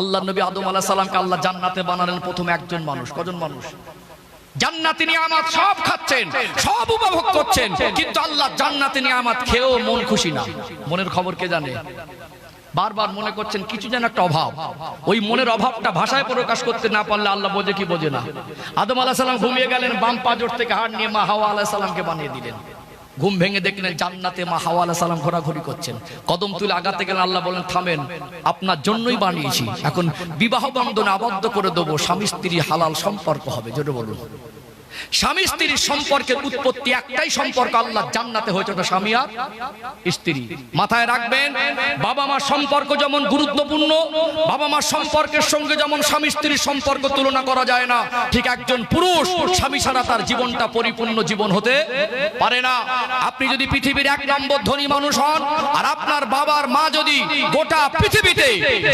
আল্লাহ নবী আদম আলাহ সালামকে আল্লাহ জান্নাতে বানালেন প্রথম একজন মানুষ। কজন মানুষ? জান্নাতি নিয়ামত সব খাচ্ছেন, সব উপভোগ করছেন, কিন্তু আল্লাহ জান্নাতি নিয়ামত খেয়েও মন খুশি না। মনের খবর কে জানে? বারবার মনে করছেন, কিছু যেন একটা অভাব। ওই মনের অভাবটা ভাষায় প্রকাশ করতে না পারলে আল্লাহ বোঝে কি বোঝে না। আদম আলাহ সালাম ঘুমিয়ে গেলেন, বাম পাজর থেকে হাড় নিয়ে মা হাওয়া আলাহ সালামকে বানিয়ে দিলেন। ঘুম ভেঙে দেখলেন জান্নাতে মা হাওয়া আলাহ সালাম ঘোরাঘুরি করছেন। কদম তুলে আগাতে গেলেন আল্লাহ বলেন থামেন, আপনার জন্যই বানিয়েছি। এখন বিবাহ বন্ধনে আবদ্ধ করে দেবো, স্বামী স্ত্রী হালাল সম্পর্ক হবে। যেটা বলুন। স্বামী স্ত্রীর সম্পর্কের উৎপত্তি একটাই সম্পর্ক আল্লাহ জান্নাতে হয়েছে ওটা স্বামী আর স্ত্রী। মাথায় রাখবেন বাবা মার সম্পর্ক যেমন গুরুত্বপূর্ণ বাবা মার সম্পর্কের সঙ্গে যেমন স্বামী স্ত্রীর সম্পর্ক তুলনা করা যায় না ঠিক একজন পুরুষ স্বামী ছাড়া তার জীবনটা পরিপূর্ণ জীবন হতে পারে না। আপনি যদি পৃথিবীর এক নম্বর ধনী মানুষ হন আর আপনার বাবার মা যদি গোটা পৃথিবীতে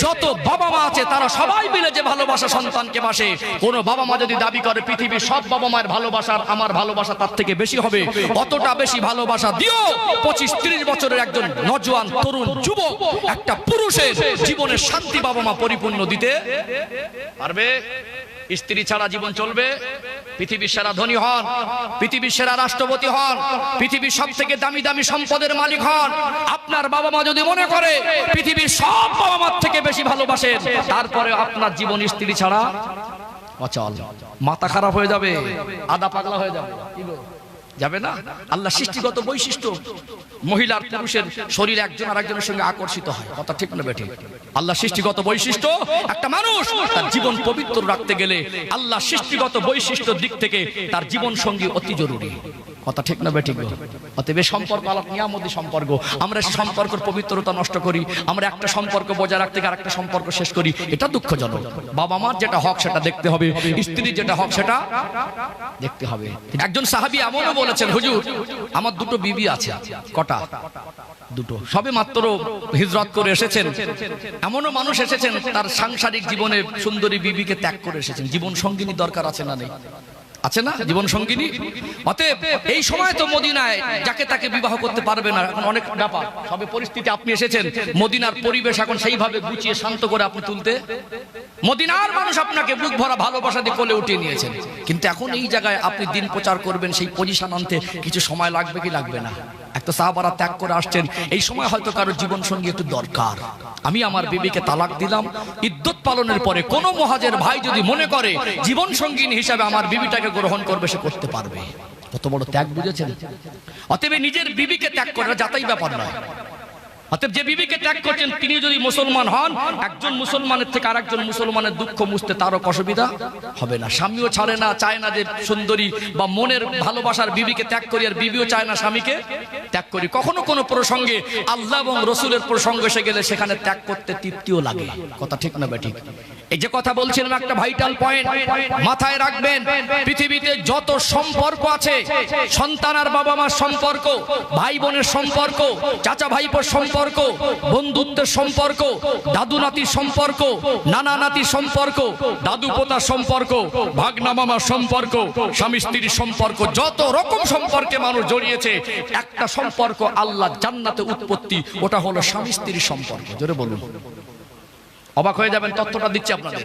যত বাবা মা আছে তারা সবাই মিলে যে ভালোবাসা সন্তানকে বাসে কোন বাবা মা যদি দাবি করে পৃথিবীর সব বাবা মায়ের ভালোবাসার, আমার ভালোবাসা তার থেকে বেশি হবে। অতটা বেশি ভালোবাসা দিও। পঁচিশ, ত্রিশ বছরের একজন নজওয়ান তরুণ যুবক, একটা পুরুষের জীবনের শান্তি বাবা মা পরিপূর্ণ দিতে পারবে। স্ত্রী ছাড়া জীবন চলবে। পৃথিবীর সেরা ধনী হন, পৃথিবীর সেরা রাষ্ট্রপতি হন, পৃথিবীর সব থেকে দামি দামি সম্পদের মালিক হন। আপনার বাবা মা যদি মনে করে পৃথিবীর সব বাবা মার থেকে বেশি ভালোবাসেন তারপরে আপনার জীবন স্ত্রী ছাড়া অচল। মাথা খারাপ হয়ে যাবে, আদা পাগলা হয়ে যাবে। যাবে না? আল্লাহ সৃষ্টিগত বৈশিষ্ট্য। মহিলার পুরুষের শরীর একজন আর একজনের সঙ্গে আকর্ষিত হয়। কথা ঠিক না বেঠে? আল্লাহ সৃষ্টিগত বৈশিষ্ট্য? একটা মানুষ তার জীবন পবিত্র রাখতে গেলে আল্লাহ সৃষ্টিগত বৈশিষ্ট্য দিক থেকে তার জীবন সঙ্গী অতি জরুরি। কথা ঠিক না বেঠিক অতএব সম্পর্ক আলাপ, নিয়ামতি সম্পর্ক। আমরা সম্পর্কের পবিত্রতা নষ্ট করি, আমরা একটা সম্পর্ক বজায় রাখতে গিয়ে আরেকটা সম্পর্ক শেষ করি, এটা দুঃখজনক। বাবা মার যেটা হক সেটা দেখতে হবে, স্ত্রীর যেটা হক সেটা দেখতে হবে। একজন সাহাবী এমনও বলেছেন, হুজুর, আমার দুটো বিবি আছে, কটা? দুটো। সবে মাত্র হিজরত করে এসেছেন। এমনও মানুষ এসেছেন, তার সাংসারিক জীবনে সুন্দরী বিবিকে ত্যাগ করে এসেছেন। জীবন সঙ্গিনী দরকার আছে না নেই? আছে না? জীবন সঙ্গিনী? অতএব এই সময় তো মদিনায় যাকে তাকে বিবাহ করতে পারবে না, এখন অনেক ব্যাপার। সবে পরিস্থিতি আপনি এসেছেন, মদিনার পরিবেশ এখন সেইভাবে গুছিয়ে শান্ত করে আপনি তুলতে। মদিনার মানুষ আপনাকে বুক ভরা ভালোবাসা দিয়ে কোলে উঠিয়ে নিয়েছেন। কিন্তু এখন এই জায়গায় আপনি দিন প্রচার করবেন, সেই পজিশন আনতে কিছু সময় লাগবে কি লাগবে না? একটা সাহাবারা ত্যাগ করে আসছেন। এই সময় হয়তো কারও জীবন সঙ্গী একটু দরকার। আমি আমার বিবিকে তালাক দিলাম। ইদ্যুৎ পালনের পরে কোন মহাজের ভাই যদি মনে করে জীবন সঙ্গিনী হিসাবে আমার বিবিটাকে গ্রহণ করবে, সে করতে পারবে। কত বড় ত্যাগ বুঝেছেন? অতএব নিজের বিবিকে ত্যাগ করা যাতাই ব্যাপার নয়। অতএব যে বিবিকে ত্যাগ করছেন তিনি যদি মুসলমান হন, একজন মুসলমানের থেকে আরেকজন মুসলমানের দুঃখ মুছতে তারও অসুবিধা হবে না। স্বামীও ছাড়ে না, চায় না যে সুন্দরী বা মনের ভালোবাসার বিবিকে ত্যাগ করি আর বিবিও চায় না স্বামীকে ত্যাগ করি। কখনো কোনো প্রসঙ্গে আল্লাহ এবং রসুলের প্রসঙ্গ এসে গেলে সেখানে ত্যাগ করতে তৃপ্তিও লাগে কথা ঠিক না বেঠিক এই যে কথা বলছিলাম একটা ভাইটাল পয়েন্ট মাথায় রাখবেন, পৃথিবীতে যত সম্পর্ক আছে, সন্তান আর বাবা মার সম্পর্ক, ভাই বোনের সম্পর্ক, চাচা ভাইপোর সম্পর্ক, বন্ধুত্বের সম্পর্ক, দাদু নাতির সম্পর্ক, নানা নাতির সম্পর্ক, দাদু পোতার সম্পর্ক, ভাগনা মামার সম্পর্ক, স্বামী স্ত্রীর সম্পর্ক, যত রকম সম্পর্কে মানুষ জড়িয়েছে, একটা সম্পর্ক আল্লাহ জান্নাতে উৎপত্তি, ওটা হলো স্বামী স্ত্রীর সম্পর্ক। জোরে বলুন। অবাক হয়ে যাবেন, তথ্যটা দিচ্ছি আপনাদের।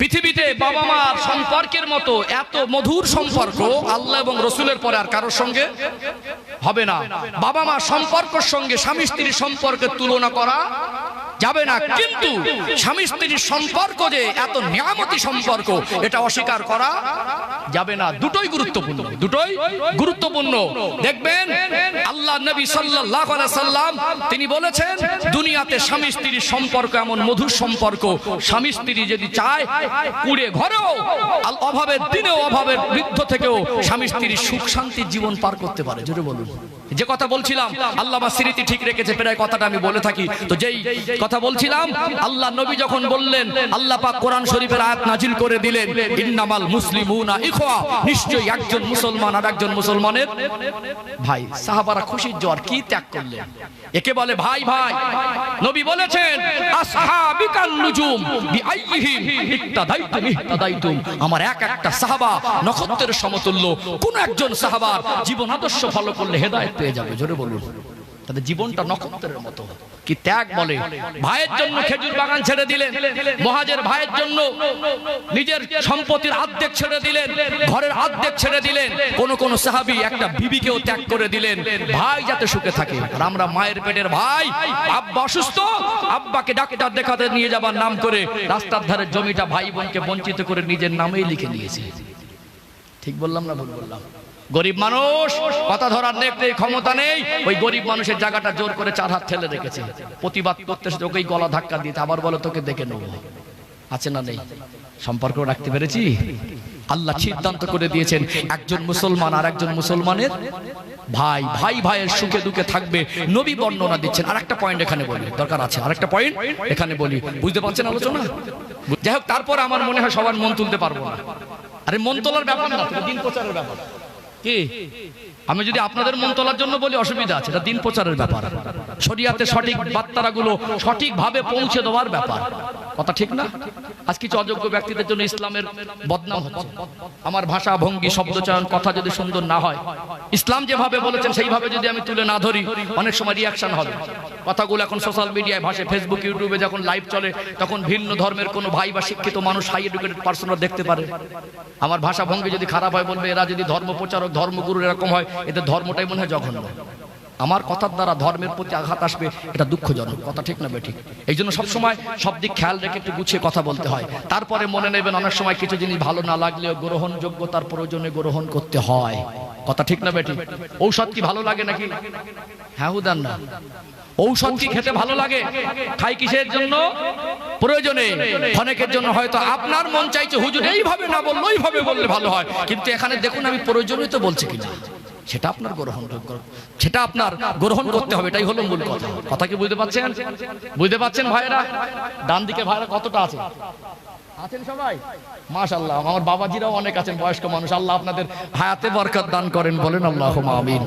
পৃথিবীতে বাবা মার সম্পর্কের মতো এত মধুর সম্পর্ক আল্লাহ এবং রসুলের পরে আর কারোর সঙ্গে হবে না। বাবা মা সম্পর্কের সঙ্গে স্বামী স্ত্রীর সম্পর্কের তুলনা করা যাবে না। কিন্তু স্বামী স্ত্রীর সম্পর্ক যে এত নিয়ামতি সম্পর্ক এটা অস্বীকার করা যাবে না। দুটোই গুরুত্বপূর্ণ। দুটোই গুরুত্বপূর্ণ। দেখবেন আল্লাহ নবী সাল্লাল্লাহু আলাইহি সাল্লাম তিনি বলেছেন দুনিয়াতে স্বামী স্ত্রীর সম্পর্ক এমন মধুর সম্পর্ক স্বামী স্ত্রী যদি চায় কুড়ে ঘরেও অভাবের দিনেও অভাবের বৃদ্ধ থেকেও স্বামী স্ত্রীর সুখ শান্তির জীবন পার করতে পারে। জোরে বলুন। যে কথা বলছিলাম আল্লাহ স্মৃতি ঠিক রেখেছে প্রায় কথাটা আমি বলে থাকি। তো যেই কথা বলছিলাম, আল্লাহ নবী যখন বললেন, আল্লাহ পাক কোরআন শরীফের আয়াত নাজিল করে দিলেন, ইন্নামাল মুসলিমুনা ইখওয়া, নিশ্চয়ই একজন মুসলমান আর একজন মুসলমানের ভাই। সাহাবারা খুশির জ্বর, কি ত্যাগ করলেন? একে বলে, ভাই ভাই, নবী বলেছেন আসহাবিকান নুজুম বিআইহিম ইক্তাদাইতুম ইহতাদাইতুম আমার এক একটা সাহাবা নক্ষত্রের সমতুল্য, কোন একজন সাহাবার জীবন আদর্শ ফলো করলে হেদায়েত পেয়ে যাবে, জোরে বলুন। তাদের জীবনটা নক্ষত্রের মতো। কি ত্যাগ বলে? ভাইয়ের জন্য খেজুর বাগান ছেড়ে দিলেন। মহাজের ভাইয়ের জন্য নিজের সম্পত্তির অর্ধেক ছেড়ে দিলেন। ঘরের অর্ধেক ছেড়ে দিলেন। কোন কোন সাহাবি একটা বিবিকেও ত্যাগ করে দিলেন। ভাই যাতে সুখে থাকে। আর আমরা মায়ের পেটের ভাই। আব্বা অসুস্থ। আব্বাকে ডাক্তার দেখাতে নিয়ে যাবার নাম করে রাস্তার ধারে জমিটা ভাই বোনকে বঞ্চিত করে নিজের নামেই লিখে নিয়েছে ঠিক বললাম না ভুল বললাম? গরিব মানুষ কথা ধরার নেই নেই, ক্ষমতা নেই ওই গরিব মানুষের জায়গাটা জোর করে চার হাত ঠেলে রেখেছে। প্রতিবাদ করতে ওকেই গলা ধাক্কা দিতে আবার বলে তোকে দেখে নেব। আছে না নেই? সম্পর্ক রাখতে পেরেছি? আল্লাহ সিদ্ধান্ত করে দিয়েছেন একজন মুসলমান আর একজন মুসলমানের ভাই ভাই ভাইয়ের সুখে দুঃখে থাকবে নবী বর্ণনা দিচ্ছেন। আর একটা পয়েন্ট এখানে বলি দরকার আছে আর একটা পয়েন্ট এখানে বলি। বুঝতে পারছেন আলোচনা? যাই হোক তারপর আমার মনে হয় সবার মন তুলতে পারব না। আরে মন তোলার ব্যাপার না দিন প্রচারের ব্যাপার। আমি যদি আপনাদের মন তোলার জন্য বলি, অসুবিধা আছে, এটা দিন প্রচারের ব্যাপার। শরিয়াতে সঠিক বার্তাগুলো সঠিকভাবে পৌঁছে দেওয়ার ব্যাপার। কথা ঠিক না? আজ কিছু অযোগ্য ব্যক্তিদের জন্য ইসলামের বদনাম হচ্ছে। আমার ভাষা ভঙ্গি শব্দচয়ন কথা যদি সুন্দর না হয়, ইসলাম যেভাবে বলেছেন, সেইভাবে যদি আমি তুলে না ধরি, অনেক সময় রিয়াকশন হবে। কথাগুলো এখন সোশ্যাল মিডিয়ায় ভাষে ফেসবুক ইউটিউবে যখন লাইভ চলে, তখন ভিন্ন ধর্মের কোনো ভাই বা শিক্ষিত মানুষ হাই এডুকেটেড পার্সনরা দেখতে পারে। আমার ভাষা ভঙ্গি যদি খারাপ হয় বলবে, এরা যদি ধর্ম প্রচারক ধর্মগুরু এরকম হয়, এদের ধর্মটাই মনে হয় জঘন্য। আমার কথার দ্বারা ধর্মের প্রতি আঘাত আসবে, এটা দুঃখজনক, কথা ঠিক না বেঠিক এই জন্য সবসময় সব দিক খেয়াল রেখে একটু গুছিয়ে কথা বলতে হয়। তারপরে মনে নেবেন অনেক সময় কিছু জিনিস ভালো না লাগলেও গ্রহণযোগ্যতার প্রয়োজনে গ্রহণ করতে হয়। কথা ঠিক না বেঠিক ঔষধ কি ভালো লাগে নাকি? হ্যাঁ উদান না। ঔষধ কি খেতে ভালো লাগে? খাই কিসের জন্য? প্রয়োজনে। অনেকের জন্য হয়তো আপনার মন চাইছে, হুজুর এইভাবে না বলল, ওইভাবে বললে ভালো হয়। কিন্তু এখানে দেখুন আমি প্রয়োজনই তো বলছি কিনা। সেটা আপনার গ্রহণযোগ্য সেটা আপনার গ্রহণ করতে হবে, এটাই হলো মূল কথা। কথা কি বুঝতে পারছেন? বুঝতে পারছেন ভাইরা ডান দিকে ভাইরা কতটা আছে? আছেন সবাই? মাশাল্লাহ আমার বাবাজিরাও অনেক আছেন, বয়স্ক মানুষ। আল্লাহ আপনাদের হায়াতে বরকত দান করেন, বলেন আল্লাহ আমিন।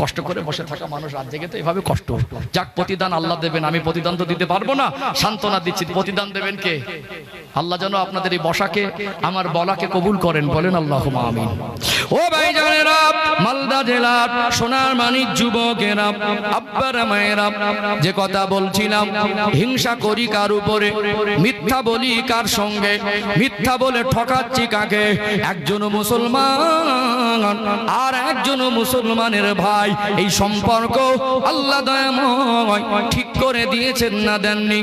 কষ্ট করে বসে থাকা মানুষ, রাত জেগে তো এভাবে কষ্ট। যাক, প্রতিদান আল্লাহ দেবেন, আমি প্রতিদান তো দিতে পারব না। সান্ত্বনা দিচ্ছি, প্রতিদান দেবেন কে? আল্লাহ যেন আপনাদের এই বসাকে, আমার বলাকে কবুল করেন, বলেন আল্লাহ আমিন। ও ভাই জানেরা মালদা জেলার সোনার মানিক যুবকেরা, আব্বার, মায়েরা, যে কথা বলছিলাম, হিংসা করি কার উপরে, মিথ্যা বলি কার সঙ্গে, মিথ্যা বলে ঠকাচ্ছি কাকে? একজন মুসলমান আর একজন মুসলমানের ভাই, এই সম্পর্ক আল্লাহ দয়াময় ঠিক করে দিয়েছেন না দেননি।